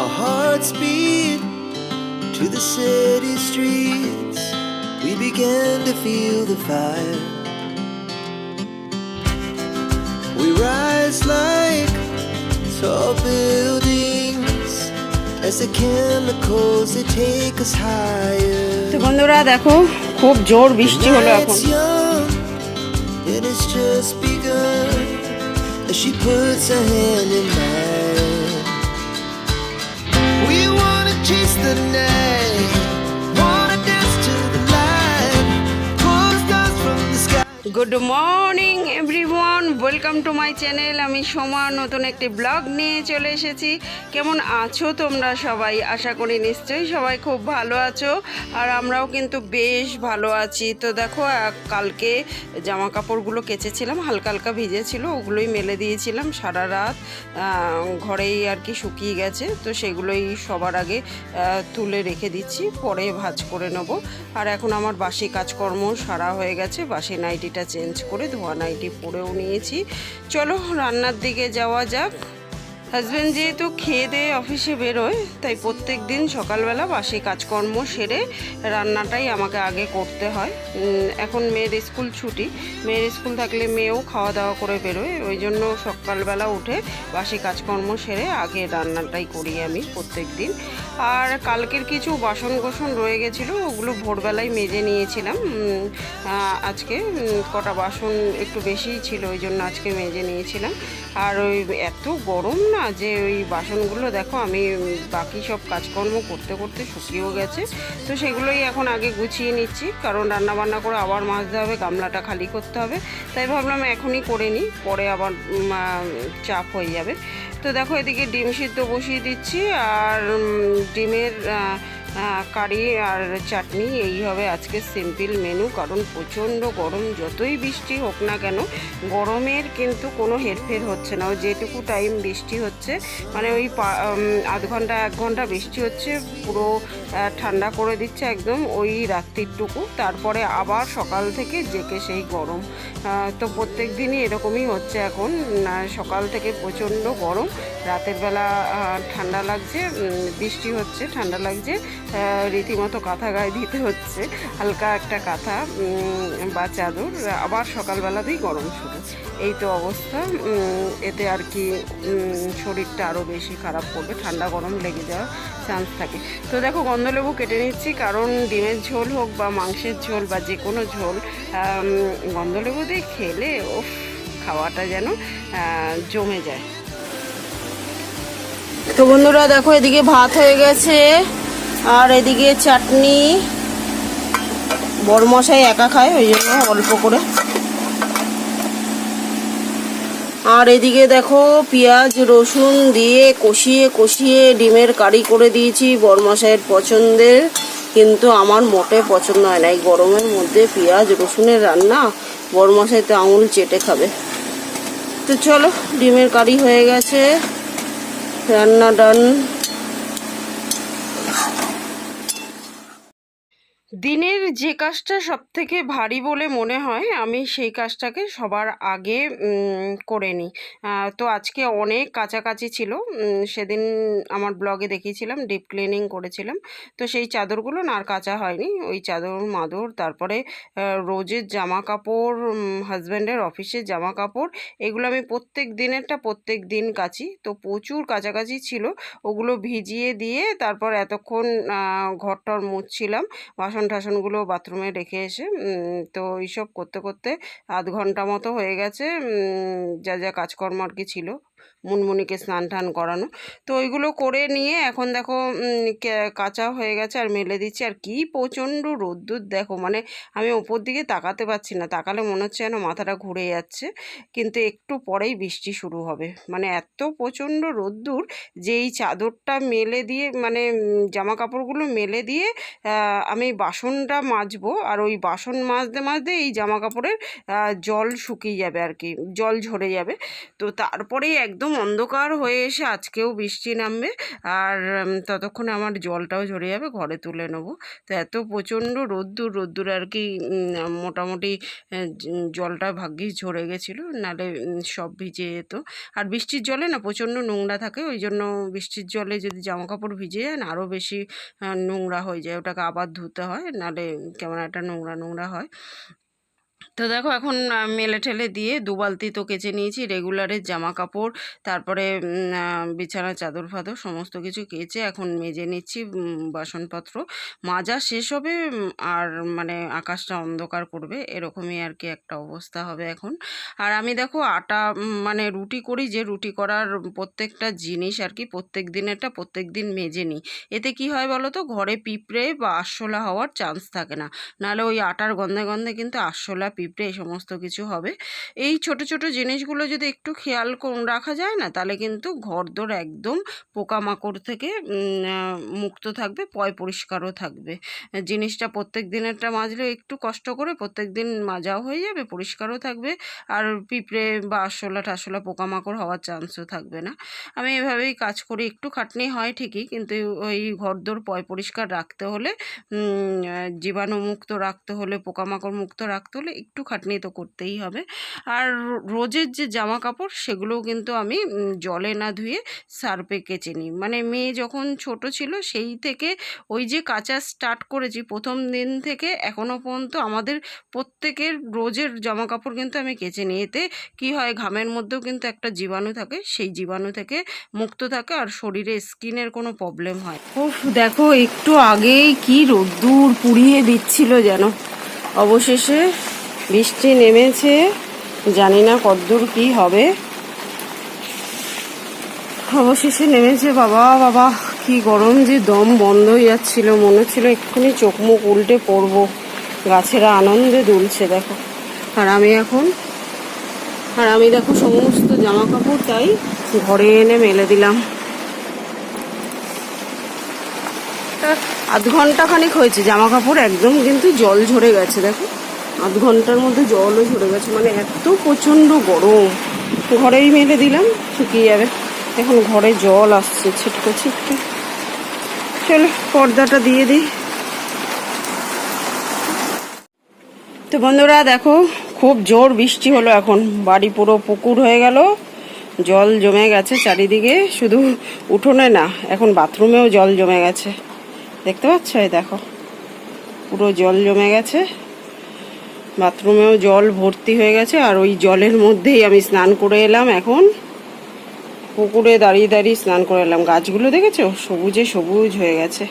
Our hearts beat to the city streets. We began to feel the fire. We rise like tall buildings as the chemicals they take us higher. তো বন্ধুরা দেখো খুব জোর বৃষ্টি হলো এখন Night's young, and it's just begun. As she puts her hand in mine. good morning everyone welcome to my channel আমি সোমা, নতুন একটি ব্লগ নিয়ে চলে এসেছি। কেমন আছো তোমরা সবাই? আশা করি নিশ্চয়ই সবাই খুব ভালো আছো। আর আমরাও কিন্তু বেশ ভালো আছি। তো দেখো কালকে জামা কাপড়গুলো কেচেছিলাম, হালকা হালকা ভিজেছিল, ওগুলোই মেলে দিয়েছিলাম সারা রাত। ঘরেই আর কি শুকিয়ে গেছে, তো সেগুলোই সবার আগে তুলে রেখে দিচ্ছি, পরে ভাজ করে নেব। আর এখন আমার বাসি কাজকর্ম সারা হয়ে গেছে, বাসি নাইটিটা চেঞ্জ করে ধোয়া নাইটি পরেও নিয়েছি। চলো রান্নার দিকে যাওয়া যাক। হাজব্যান্ড যেহেতু খেয়ে দিয়ে অফিসে বেরোয়, তাই প্রত্যেক দিন সকালবেলা বাসি কাজকর্ম সেরে রান্নাটাই আমাকে আগে করতে হয়। এখন মেয়ের স্কুল ছুটি। মেয়ের স্কুল থাকলে মেয়েও খাওয়া দাওয়া করে বেরোয়। ওই জন্য সকালবেলা উঠে বাসি কাজকর্ম সেরে আগে রান্নাটাই করি আমি প্রত্যেক দিন আর কালকের কিছু বাসন কোসন রয়ে গেছিল, ওগুলো ভোরবেলায় মেজে নিয়েছিলাম। আজকে কটা বাসন একটু বেশিই ছিল, ওই জন্য আজকে মেজে নিয়েছিলাম। আর ওই এত গরম না যে ওই বাসনগুলো দেখো, আমি বাকি সব কাজকর্ম করতে করতে শুকিয়েও গেছে। তো সেগুলোই এখন আগে গুছিয়ে নিচ্ছি, কারণ রান্না বান্না করে আবার মাজতে হবে, গামলাটা খালি করতে হবে। তাই ভাবলাম এখনই করে নিই, পরে আবার চাপ হয়ে যাবে। তো দেখো এদিকে ডিম সিদ্ধ বসিয়ে দিচ্ছি, আর ডিমের কারি আর চাটনি, এই হবে আজকে সিম্পল মেনু কারণ প্রচণ্ড গরম, যতই বৃষ্টি হোক না কেন, গরমের কিন্তু কোনো হেরফের হচ্ছে না। যেটুকু টাইম বৃষ্টি হচ্ছে মানে ওই আধ ঘণ্টা, এক ঘণ্টা বৃষ্টি হচ্ছে, পুরো ঠান্ডা করে দিচ্ছে একদম ওই রাত্রিরটুকু তারপরে আবার সকাল থেকে জেকে সেই গরম। তো প্রত্যেক দিনই এরকমই হচ্ছে এখন। সকাল থেকে প্রচণ্ড গরম, রাতের বেলা ঠান্ডা লাগছে বৃষ্টি হচ্ছে, ঠান্ডা লাগছে। রীতিমতো কাঁথা গায়ে দিতে হচ্ছে। হালকা একটা কাঁথা বা চাদর, আবার সকালবেলাতেই গরম শুরু। এই তো অবস্থা। এতে আর কি শরীরটা আরও বেশি খারাপ করবে। ঠান্ডা গরম লেগে যাওয়ার চান্স থাকে। তো দেখো, গন্ধলেবু কেটে নিচ্ছি। কারণ ডিমের ঝোল হোক বা মাংসের ঝোল বা যে কোনো ঝোল গন্ধলেবু দিয়ে খেলে ও খাওয়াটা যেন জমে যায়। তো বন্ধুরা, দেখো, এদিকে ভাত হয়ে গেছে। আর এদিকে চাটনি বড়মশাই একা খায়, ওই জন্য অল্প করে। আর এদিকে দেখো, পেঁয়াজ, রসুন দিয়ে কষিয়ে কষিয়ে ডিমের কারি করে দিয়েছি বরমশাইয়ের পছন্দের, কিন্তু আমার মোটে পছন্দ হয় না। এই গরমের মধ্যে পেঁয়াজ, রসুনের রান্না বরমশাই তো আঙুল চেটে খাবে। তো চলো, ডিমের কারি হয়ে গেছে। রান্না ডান। দিনের যে কাজটা সব থেকে ভারী বলে মনে হয়, আমি সেই কাজটাকে সবার আগে করে নিই তো আজকে অনেক কাছাকাছি ছিল। সেদিন আমার ব্লগে দেখিয়েছিলাম ডিপ ক্লিনিং করেছিলাম। তো সেই চাদরগুলো না আর কাচা হয়নি। ওই চাদর, মাদর, তারপরে রোজের জামা কাপড় হাজব্যান্ডের অফিসের জামা কাপড় এগুলো আমি প্রত্যেক দিনেরটা প্রত্যেক দিন কাচি। তো প্রচুর কাছাকাছি ছিল। ওগুলো ভিজিয়ে দিয়ে তারপর এতক্ষণ ঘরটর মুছছিলাম। বাসন টাসনগুলো বাথরুমে রেখে এসে তো এইসব করতে করতে আধ ঘণ্টা মতো হয়ে গেছে যা যা কাজকর্ম আর কি ছিল। মুনমুনিকে স্নান টান করানো। তো ওইগুলো করে নিয়ে এখন দেখো কাঁচা হয়ে গেছে আর মেলে দিচ্ছি। আর কি প্রচণ্ড রোদ্দুর দেখো মানে আমি ওপর দিকে তাকাতে পারছি না। তাকালে মনে হচ্ছে যেন মাথাটা ঘুরে যাচ্ছে, কিন্তু একটু পরেই বৃষ্টি শুরু হবে। মানে এত প্রচণ্ড রোদ্দুর যে এই চাদরটা মেলে দিয়ে মানে জামা কাপড়গুলো মেলে দিয়ে আমি বাসনটা মাজবো আর ওই বাসন মাজতে মাজতে এই জামা কাপড়ের জল শুকিয়ে যাবে আর কি, জল ঝরে যাবে। তো তারপরেই একদম অন্ধকার হয়ে এসে আজকেও বৃষ্টি নামবে। আর ততক্ষণে আমার জলটাও ঝরে যাবে ঘরে তুলে নেব। তো এত প্রচণ্ড রোদ্দুর রোদ্দুর আর কি মোটামুটি জলটা ভাগ্যিস ঝরে গেছিল উম, সব ভিজে যেত। আর বৃষ্টির জলে না প্রচণ্ড নোংরা থাকে ওই জন্য বৃষ্টির জলে যদি জামা কাপড় ভিজে যায় না আরও বেশি নোংরা হয়ে যায় ওটাকে আবার ধুতে হয় নাহলে কেমন একটা নোংরা নোংরা হয়। তো দেখো এখন মেলে ঠেলে দিয়ে দু বালতি তো কেচে নিয়েছি রেগুলারের জামা কাপড় তারপরে বিছানার চাদর ফাদর সমস্ত কিছু কেচে এখন মেজে নিচ্ছি বাসনপত্র। মাজা শেষ হবে আর মানে আকাশটা অন্ধকার করবে, এরকমই আর কি একটা অবস্থা হবে এখন। আর আমি দেখো আটা মানে রুটি করি, যে রুটি করার প্রত্যেকটা জিনিস আর কি প্রত্যেক দিনেরটা প্রত্যেক দিন মেজে নিই। এতে কি হয় বলো তো, ঘরে পিঁপড়ে বা আরশোলা হওয়ার চান্স থাকে না। নাহলে ওই আটার গন্ধে গন্ধে কিন্তু আরশোলা পিঁপড়ে এই সমস্ত কিছু হবে। এই ছোট ছোট জিনিসগুলো যদি একটু খেয়াল রাখা যায় না, তাহলে কিন্তু ঘরদোর একদম পোকামাকড় থেকে মুক্ত থাকবে, পয় পরিষ্কারও থাকবে। জিনিসটা প্রত্যেক দিনেরটা মাজলে একটু কষ্ট করে প্রত্যেক দিন মাজাও হয়ে যাবে, পরিষ্কারও থাকবে, আর পিঁপড়ে বা আরশোলা টাশোলা পোকামাকড় হওয়ার চান্সও থাকবে না। আমি এভাবেই কাজ করি, একটু খাটনি হয় ঠিকই, কিন্তু ওই ঘরদোর পয় পরিষ্কার রাখতে হলে জীবাণুমুক্ত রাখতে হলে পোকামাকড় মুক্ত রাখতে হলে একটু খাটনি তো করতেই হবে। আর রোজের যে জামা কাপড় সেগুলোও কিন্তু আমি জলে না ধুয়ে সার্ফে কেচে নিই। মানে মেয়ে যখন ছোট ছিল, সেই থেকে ওই যে কাচা স্টার্ট করেছি প্রথম দিন থেকে এখনও পর্যন্ত আমাদের প্রত্যেকের রোজের জামা কাপড় কিন্তু আমি কেচে নিই। এতে কী হয়, ঘামের মধ্যেও কিন্তু একটা জীবাণু থাকে, সেই জীবাণু থেকে মুক্ত থাকে আর শরীরে স্কিনের কোনো প্রবলেম হয়। উফ, দেখো, একটু আগেই কি রোদ্দুর পুড়িয়ে দিচ্ছিল যেন। অবশেষে বৃষ্টি নেমেছে, জানি না কদ্দূর কি হবে। অবশেষে নেমেছে, বাবা বাবা, কি গরম যে দম বন্ধ হয়ে যাচ্ছিল, মনে হচ্ছিল এক্ষুনি চোখ মুখ উল্টে পড়ব। গাছেরা আনন্দে দুলছে, দেখো। আর আমি এখন, আর আমি দেখো সমস্ত জামা কাপড় তাই ঘরে এনে মেলে দিলাম। আধ ঘণ্টা খানিক হয়েছে জামা কাপড় একদম কিন্তু জল ঝরে গেছে, দেখো। আধ ঘণ্টার মধ্যে জলও ঝরে গেছে মানে এত প্রচণ্ড গরম। ঘরেই মেলে দিলাম, শুকিয়ে যাবে। এখন ঘরে জল আসছে, ছিটকে ছিটকে। চলো, পর্দাটা দিয়ে দিই। তো বন্ধুরা, দেখো, খুব জোর বৃষ্টি হলো এখন। বাড়ি পুরো পুকুর হয়ে গেল, জল জমে গেছে চারিদিকে, শুধু উঠোনে না, এখন বাথরুমেও জল জমে গেছে। দেখতে পাচ্ছ? দেখো, পুরো জল জমে গেছে। বাথরুমেও জল ভর্তি হয়ে গেছে আর ওই জলের মধ্যেই আমি স্নান করে এলাম এখন। পুকুরে দাঁড়িয়ে দাঁড়িয়ে স্নান করে এলাম। গাছগুলো দেখেছ? সবুজে সবুজ হয়ে গেছে।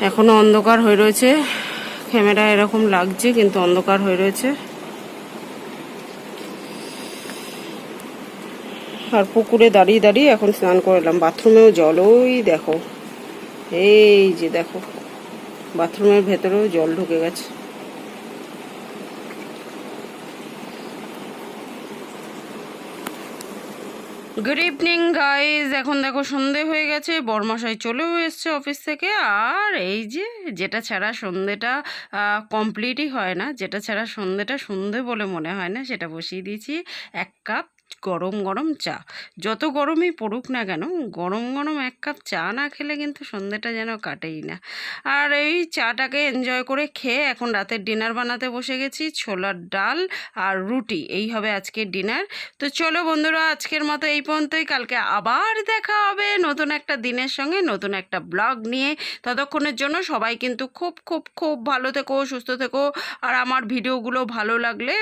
এখনও অন্ধকার হয়ে রয়েছে। ক্যামেরা এরকম লাগছে, কিন্তু অন্ধকার হয়ে রয়েছে। আর পুকুরে দাঁড়িয়ে দাঁড়িয়ে এখন স্নান করে এলাম। বাথরুমেও জল ওই দেখো। এই যে দেখো। বাথরুমের ভেতরেও জল ঢুকে গেছে। গুড ইভিনিং গাইজ এখন দেখো সন্ধে হয়ে গেছে। বরমশাই চলেও এসছে অফিস থেকে। আর এই যে, যেটা ছাড়া সন্ধেটা কমপ্লিটই হয় না, যেটা ছাড়া সন্ধেটা সন্ধে বলে মনে হয় না, সেটা বসিয়ে দিয়েছি। এক কাপ গরম গরম চা। যত গরমই পড়ুক না কেন, গরম গরম এক কাপ চা না খেলে কিন্তু সন্ধেটা যেন কাটেই না। আর এই চাটাকে এনজয় করে খেয়ে এখন রাতের ডিনার বানাতে বসে গেছি, ছোলার ডাল আর রুটি। এই হবে আজকের ডিনার তো চলো বন্ধুরা, আজকের মতো এই পর্যন্তই। কালকে আবার দেখা হবে নতুন একটা দিনের সঙ্গে, নতুন একটা ব্লগ নিয়ে। ততক্ষণের জন্য সবাই কিন্তু খুব খুব খুব ভালো থেকো, সুস্থ থেকো। আর আমার ভিডিওগুলো ভালো লাগলে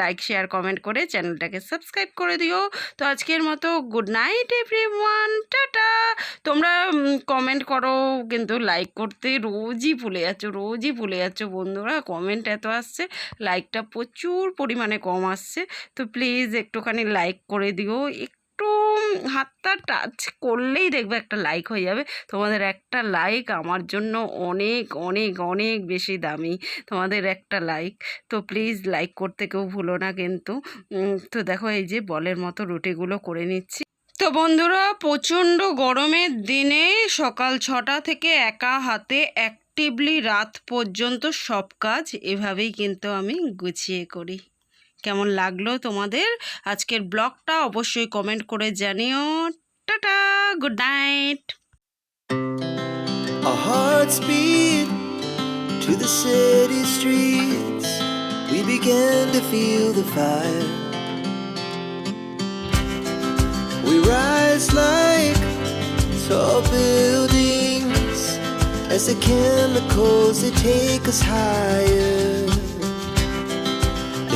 লাইক শেয়ার কমেন্ট করে চ্যানেলটাকে সাবস্ক্রাইব করে দিও। তো আজকের মতো good night everyone tata. তোমরা কমেন্ট করো, কিন্তু লাইক করতে রোজই ভুলে যাচ্ছ, রোজই ভুলে যাচ্ছ বন্ধুরা। কমেন্ট এত আসছে লাইকটা প্রচুর পরিমাণে কম আসছে। তো প্লিজ একটুখানি লাইক করে দিও। একটু হাতটা টাচ করলেই দেখবে একটা লাইক হয়ে যাবে। তোমাদের একটা লাইক আমার জন্য অনেক অনেক অনেক বেশি দামি। তোমাদের একটা লাইক তো প্লিজ লাইক করতে কেউ ভুলো না কিন্তু। তো দেখো এই যে বলের মতো রুটিগুলো করে নিচ্ছি। তো বন্ধুরা, প্রচণ্ড গরমের দিনে সকাল ছটা থেকে একা হাতে অ্যাক্টিভলি রাত পর্যন্ত সব কাজ এভাবেই কিন্তু আমি গুছিয়ে করি। কেমন লাগল তোমাদের আজকের ব্লগটা অবশ্যই কমেন্ট করে জানিও tata good night Our hearts beat to the city streets. We began to feel the fire. We rise like tall buildings as the chemicals they take us higher.